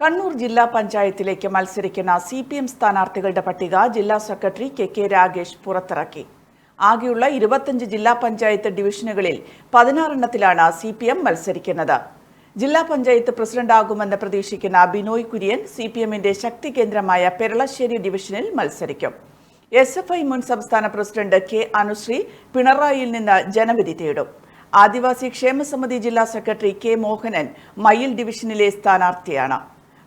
കണ്ണൂർ ജില്ലാ പഞ്ചായത്തിലേക്ക് മത്സരിക്കുന്ന സി പി എം സ്ഥാനാർത്ഥികളുടെ പട്ടിക ജില്ലാ സെക്രട്ടറി കെ കെ രാഗേഷ് പുറത്തിറക്കി. ആകെയുള്ള ഇരുപത്തഞ്ച് ജില്ലാ പഞ്ചായത്ത് ഡിവിഷനുകളിൽ പതിനാറെണ്ണത്തിലാണ് സി പി എം മത്സരിക്കുന്നത്. ജില്ലാ പഞ്ചായത്ത് പ്രസിഡന്റാകുമെന്ന് പ്രതീക്ഷിക്കുന്ന ബിനോയ് കുര്യൻ സി പി എമ്മിന്റെ ശക്തി കേന്ദ്രമായ പെരളശ്ശേരി ഡിവിഷനിൽ മത്സരിക്കും. എസ് എഫ് ഐ മുൻ സംസ്ഥാന പ്രസിഡന്റ് കെ അനുശ്രീ പിണറായിയിൽ നിന്ന് ജനവിധി തേടും. ആദിവാസി ക്ഷേമസമിതി ജില്ലാ സെക്രട്ടറി കെ മോഹനൻ മയിൽ ഡിവിഷനിലെ സ്ഥാനാർത്ഥിയാണ്.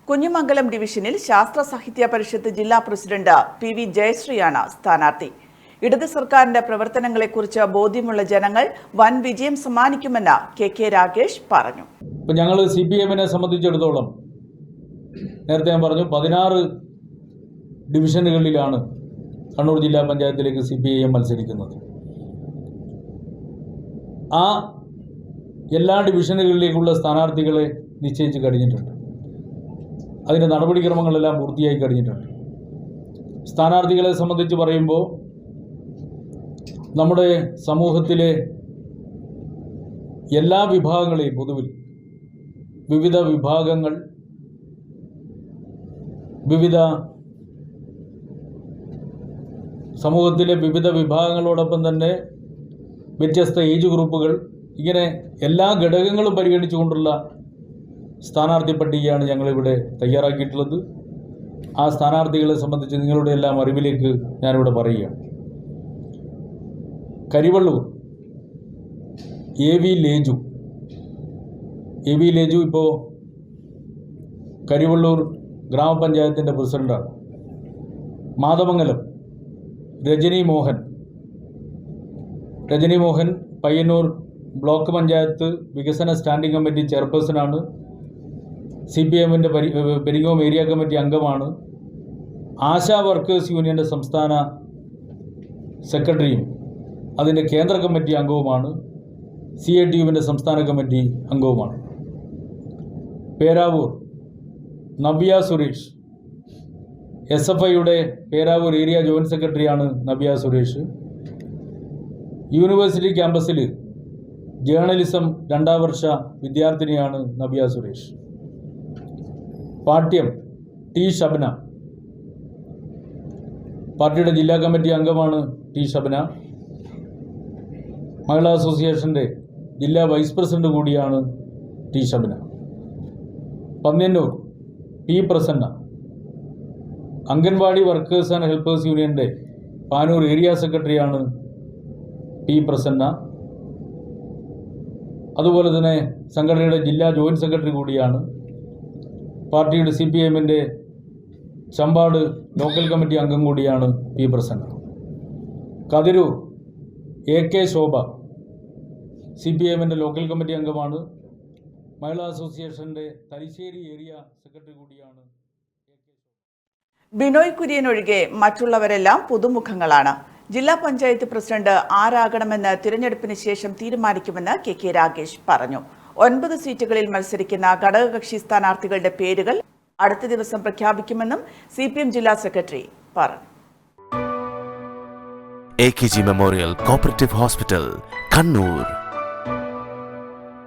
കുഞ്ഞുമംഗലം ഡിവിഷനിൽ ശാസ്ത്ര സാഹിത്യ പരിഷത്ത് ജില്ലാ പ്രസിഡന്റ് പി വി ജയശ്രീയാണ് സ്ഥാനാർത്ഥി. ഇടത് സർക്കാരിന്റെ പ്രവർത്തനങ്ങളെക്കുറിച്ച് ബോധ്യമുള്ള ജനങ്ങൾ വൻ വിജയം സമ്മാനിക്കുമെന്ന് കെ കെ രാകേഷ് പറഞ്ഞു. ഞങ്ങൾ സി പി എമ്മിനെ സംബന്ധിച്ചിടത്തോളം നേരത്തെ ഞാൻ പറഞ്ഞു പതിനാറ് ഡിവിഷനുകളിലാണ് കണ്ണൂർ ജില്ലാ പഞ്ചായത്തിലേക്ക് സി പി ഐ എം മത്സരിക്കുന്നത്. ആ എല്ലാ ഡിവിഷനുകളിലേക്കുള്ള സ്ഥാനാർത്ഥികളെ നിശ്ചയിച്ച് കഴിഞ്ഞിട്ടുണ്ട്. അതിന്റെ നടപടിക്രമങ്ങളെല്ലാം പൂർത്തിയായി കഴിഞ്ഞിട്ടുണ്ട്. സ്ഥാനാർത്ഥികളെ സംബന്ധിച്ച് പറയുമ്പോൾ നമ്മുടെ സമൂഹത്തിലെ എല്ലാ വിഭാഗങ്ങളെയും പൊതുവിൽ വിവിധ വിഭാഗങ്ങൾ വിവിധ സമൂഹത്തിലെ വിവിധ വിഭാഗങ്ങളോടൊപ്പം തന്നെ വ്യത്യസ്ത ഏജ് ഗ്രൂപ്പുകൾ ഇങ്ങനെ എല്ലാ ഘടകങ്ങളും പരിഗണിച്ചുകൊണ്ടുള്ള സ്ഥാനാർത്ഥി പട്ടികയാണ് ഞങ്ങളിവിടെ തയ്യാറാക്കിയിട്ടുള്ളത്. ആ സ്ഥാനാർത്ഥികളെ സംബന്ധിച്ച് നിങ്ങളുടെ എല്ലാം അറിവിലേക്ക് ഞാനിവിടെ പറയുകയാണ്. Karivellur A V Leju. A V Leju ഇപ്പോൾ കരിവള്ളൂർ ഗ്രാമപഞ്ചായത്തിന്റെ പ്രസിഡന്റാണ് മാതമംഗലം രജനി മോഹൻ. രജനി മോഹൻ പയ്യന്നൂർ ബ്ലോക്ക് പഞ്ചായത്ത് വികസന സ്റ്റാൻഡിംഗ് കമ്മിറ്റി ചെയർപേഴ്സണാണ്. സി പി എമ്മിന്റെ പരി പെരിങ്ങോം ഏരിയ കമ്മിറ്റി അംഗമാണ്. ആശാ വർക്കേഴ്സ് യൂണിയന്റെ സംസ്ഥാന സെക്രട്ടറിയും അതിന്റെ കേന്ദ്ര കമ്മിറ്റി അംഗവുമാണ്. സി എ ടി യുവിന്റെ സംസ്ഥാന കമ്മിറ്റി അംഗവുമാണ്. പേരാവൂർ നവ്യ സുരേഷ്. എസ് എഫ് ഐയുടെ പേരാവൂർ ഏരിയ ജോയിന്റ് സെക്രട്ടറിയാണ് നവ്യ സുരേഷ്. യൂണിവേഴ്സിറ്റി ക്യാമ്പസിൽ ജേർണലിസം രണ്ടാം വർഷ വിദ്യാർത്ഥിനിയാണ് നവ്യ സുരേഷ്. പാട്യം ടി ഷബ്ന പാർട്ടിയുടെ ജില്ലാ കമ്മിറ്റി അംഗമാണ് ടി ഷബ്ന മഹിളാ അസോസിയേഷന്റെ ജില്ലാ വൈസ് പ്രസിഡന്റ് കൂടിയാണ് T Shabana. Panniyannur P Prasanna. Anganwadi workers and helpers യൂണിയന്റെ പാനൂർ ഏരിയ സെക്രട്ടറിയാണ് പി പ്രസന്ന. അതുപോലെ തന്നെ സംഘടനയുടെ ജില്ലാ ജോയിന്റ് സെക്രട്ടറി കൂടിയാണ് പാർട്ടിയുടെ സി പി എമ്മിന്റെ ചമ്പാട് ലോക്കൽ കമ്മിറ്റി അംഗം കൂടിയാണ് P Prasanna Kathirur A K Shobha C P എമ്മിന്റെ ലോക്കൽ കമ്മിറ്റി അംഗമാണ്. മഹിളാ അസോസിയേഷന്റെ തലശ്ശേരി ഏരിയ സെക്രട്ടറി കൂടിയാണ് ബിനോയ് കുര്യൻ ഒഴികെ മറ്റുള്ളവരെല്ലാം പുതുമുഖങ്ങളാണ്. ജില്ലാ പഞ്ചായത്ത് പ്രസിഡന്റ് ആരാകണമെന്ന് തിരഞ്ഞെടുപ്പിന് ശേഷം തീരുമാനിക്കുമെന്ന് കെ കെ രാഗേഷ് പറഞ്ഞു. ഒൻപത് സീറ്റുകളിൽ മത്സരിക്കുന്ന ഘടകകക്ഷി സ്ഥാനാർത്ഥികളുടെ പേരുകൾ അടുത്ത ദിവസം പ്രഖ്യാപിക്കുമെന്നും സി പി എം ജില്ലാ സെക്രട്ടറി പറഞ്ഞു. A K G memorial cooperative hospital Kannur